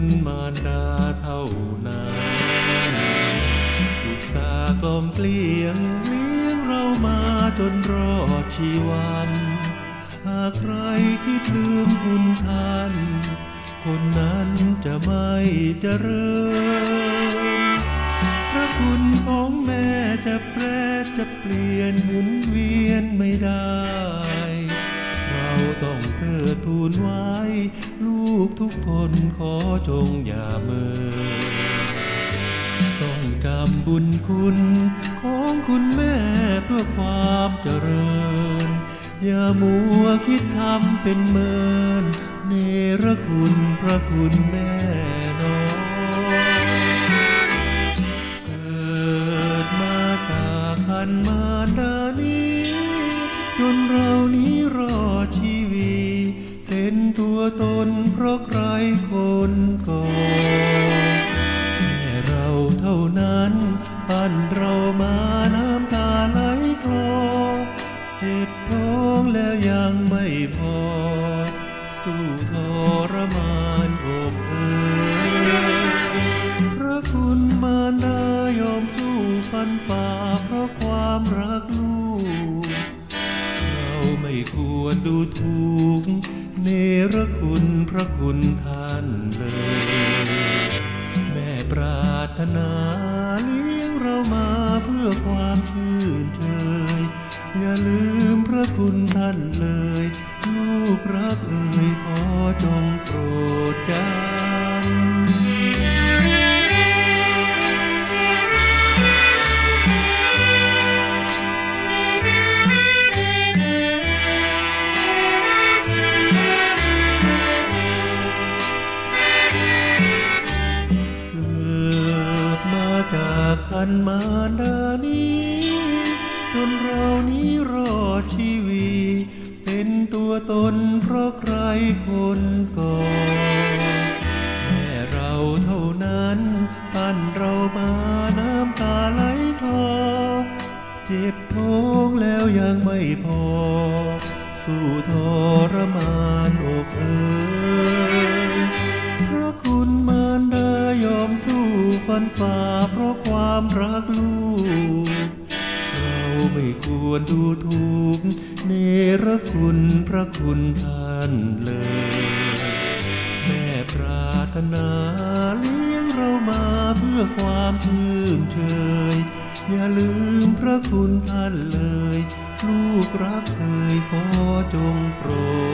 คุณมารดาเท่านั้นอุตสาห์กลอมเกลี้ยงเลี้ยงเรามาจนรอดชีวันหากใครคิดลืมคุณท่าน คนนั้นจะไม่เจริญพระคุณของแม่จะแปรจะเปลี่ยนหมุนเวียนไม่ได้ นไว้ ลูกทุกคนขอจงอย่าเมินต้องจำบุญคุณ ของคุณแม่เพื่อความเจริญ อย่ามัวคิดทำเป็นเมิน เนรคุณพระคุณแม่ ตนเพราะใครคนก่อนแค่เราเท่านั้นปั้นเรามาน้ำตาไหลคลอเจ็บท้องแล้วยังไม่พอ สู้ทรมานอกเอ่ยพระคุณมารดายอมสู้ฟันฝ่าเพราะความรักลูก เราไม่ควรดูถูก เนรคุณพระคุณท่านเลย แม่ปรารถนาเลี้ยงเรามาเพื่อความชื่นเชยอย่าลืมพระคุณท่านเลย ลูกรักเอ่ยขอจงโปรดจำ กันมาดานี้ จนเรานี้รอดชีวิตเป็นตัวตนเพราะใครคนก่อนแค่เราเท่านั้นปั้นเรามาน้ำตาไหลคลอเจ็บท้องแล้วยังไม่พอ สู้ทรมานอกเอ่ย วรดูถูกเนรคุณพระคุณท่านเลย แม่ปรารถนาเลี้ยงเรามาเพื่อความชื่นเชยอย่าลืมพระคุณท่านเลย ลูกรักเคยขอจงโปรด